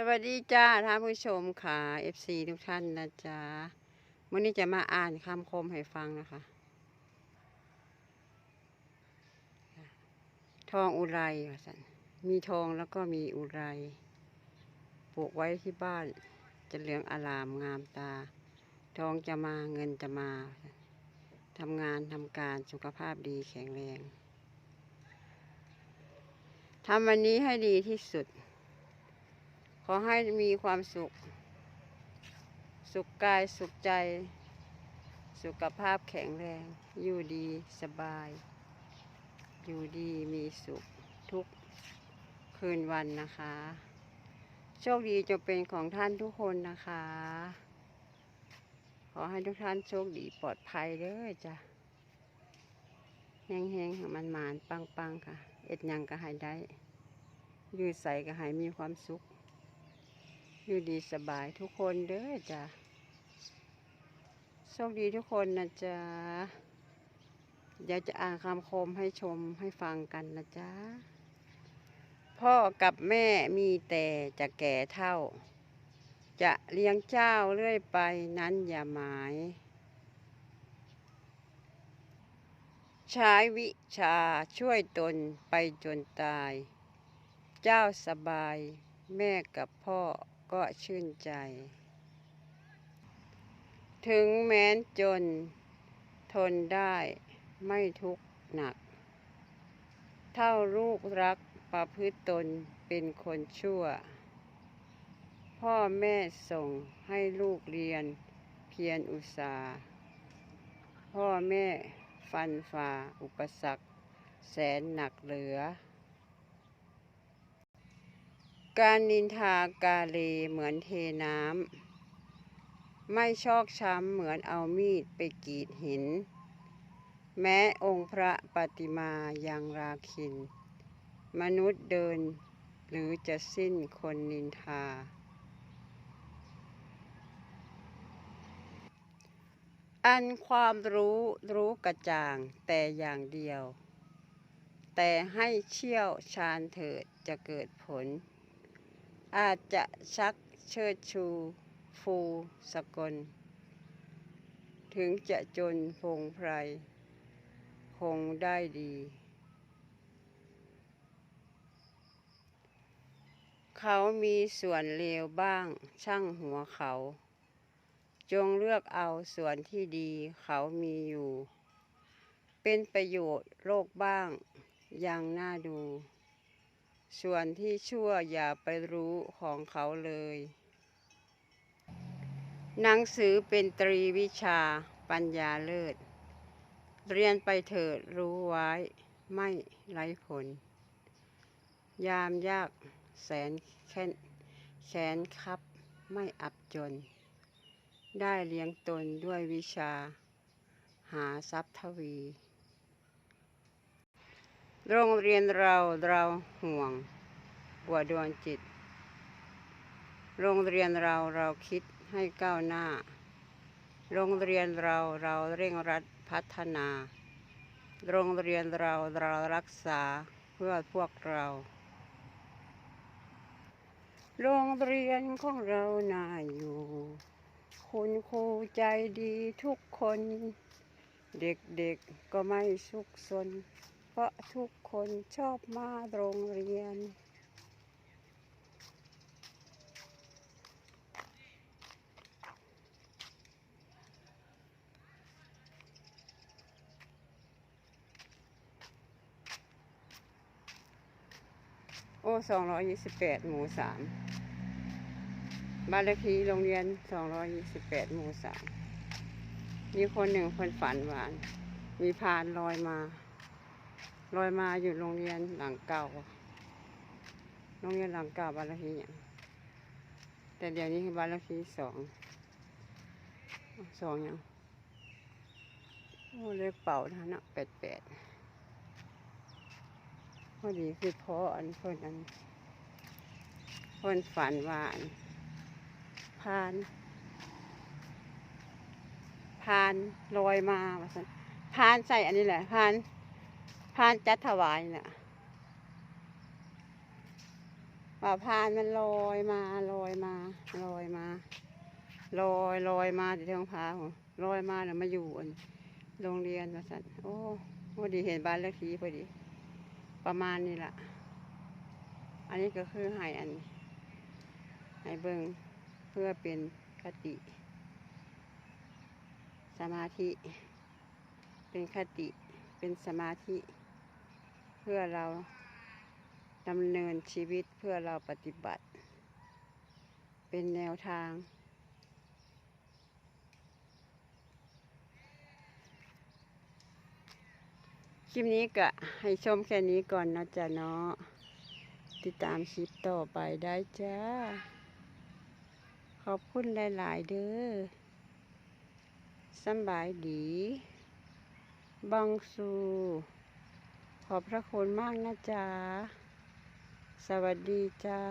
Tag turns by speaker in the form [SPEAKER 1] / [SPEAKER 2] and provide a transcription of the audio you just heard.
[SPEAKER 1] สวัสดีจ้าท่านผู้ชมค่ะ FC ทุกท่านนะจ๊ะวันนี้จะมาอ่านคำคมให้ฟังนะคะ ทองอุไรว่าสันมีทองแล้วก็มีอุไรปลูกไว้ที่บ้านจะเหลืองอารามงามตา ทองจะมาเงินจะมาทำงานทำการสุขภาพดีแข็งแรงทำวันนี้ให้ดีที่สุด ขอให้มีความสุข สุขกายสุขใจ สุขภาพแข็งแรง อยู่ดีสบาย อยู่ดีมีสุขทุกคืนวันนะคะ โชคดีจะเป็นของท่านทุกคนนะคะ ขอให้ทุกท่านโชคดีปลอดภัยเด้อจ้ะแห้งๆมันหมานปังๆค่ะ เอ็ดยังก็ให้ได้ ยืดใส่ก็ให้มีความสุข อยู่ดีสบายทุกคนเด้อจ้ะโชคดีทุกคนนะจ๊ะเดี๋ยวจะอ่านคำคมให้ชมให้ฟังกันนะจ๊ะพ่อกับแม่มีแต่จะแก่เท่า จะเลี้ยงเจ้าเรื่อยไปนั้นอย่าหมาย ใช้วิชาช่วยตนไปจนตาย เจ้าสบายแม่กับพ่อ ก็ชื่นใจ ถึงแม้นจน ทนได้ไม่ทุกข์หนัก เท่าลูกรักประพฤติตนเป็นคนชั่ว พ่อแม่ส่งให้ลูกเรียนเพียรอุตสาห์พ่อแม่ฟันฝ่าอุปสรรค แสนหนักเหลือ การนินทากาเลเหมือนเทน้ำ ไม่ชอกช้ำเหมือนเอามีดไปกรีดหิน แม้องค์พระปฏิมายังราคิน มนุษย์เดินหรือจะสิ้นคนนินทา อันความรู้รู้กระจ่างแต่อย่างเดียว แต่ให้เชี่ยวชาญเถิดจะเกิดผล อาจจะชักเชิดชูฟูสกล ถึงจะจนพงไพร คงได้ดี เขามีส่วนเลวบ้างช่างหัวเขา จงเลือกเอาส่วนที่ดีเขามีอยู่ เป็นประโยชน์โลกบ้างยังน่าดู ส่วนที่ชั่วอย่าไปรู้ของเขาเลย หนังสือเป็นตรีวิชาปัญญาเลิศ เรียนไปเถิดรู้ไว้ไม่ไร้ผล ยามยากแสนแค้นแขนคับไม่อับจน ได้เลี้ยงตนด้วยวิชา หาทรัพย์ทวี โรงเรียนเราเราห่วงบัวดวงจิต โรงเรียนเราเราคิดให้ก้าวหน้า โรงเรียนเราเราเร่งรัดพัฒนา โรงเรียนเราเรารักษาเพื่อพวกเรา โรงเรียนของเราน่าอยู่ คุณครูใจดีทุกคน เด็กๆก็ไม่สุขสน ราะทุกคนชอบมาโรงเรียน โอ้สองร้อยยี่สิบแปดหมู่สามบ้านเลขที่โรงเรียนสองร้อยยี่สิบแปดหมู่สามมีคนหนึ่งคนฝันหวาน มีพานลอยมา ลอยมาอยู่โรงเรียนหลังเก่า โรงเรียนหลังเก่าบาลทีแต่เดี๋ยวนี้คือบาลทีสอง สองยังโอ้เลขเป่าท่านะแปดแปดพอดีคือพออันเพิ่นอันเพิ่นฝันว่าอันพานพานลอยมาว่าซั่นพานใส่อันนี้แหละพาน พานจัดถวายน่ะว่าพานมันลอยมาลอยมาลอยมาลอยลอยมาที่ท้องฟ้าผมลอยมาแล้วมาอยู่อันโรงเรียนว่าสันโอ้พอดีเห็นบ้านเลขที่พอดี ประมาณนี้ละอันนี้ก็คือให้อันให้เบิงเพื่อเป็นคติ สมาธิ เป็นคติเป็นสมาธิ พื่อเราดำเนินชีวิตเพื่อเราปฏิบัติ เป็นแนวทาง คลิปนี้ก็ให้ชมแค่นี้ก่อนนะจ๊ะเนาะติดตามคลิปต่อไปได้จ้า ขอบคุณหลาย ๆ เด้อสบายดีบังสู ขอบพระคุณมากนะจ๊ะ สวัสดีจ้า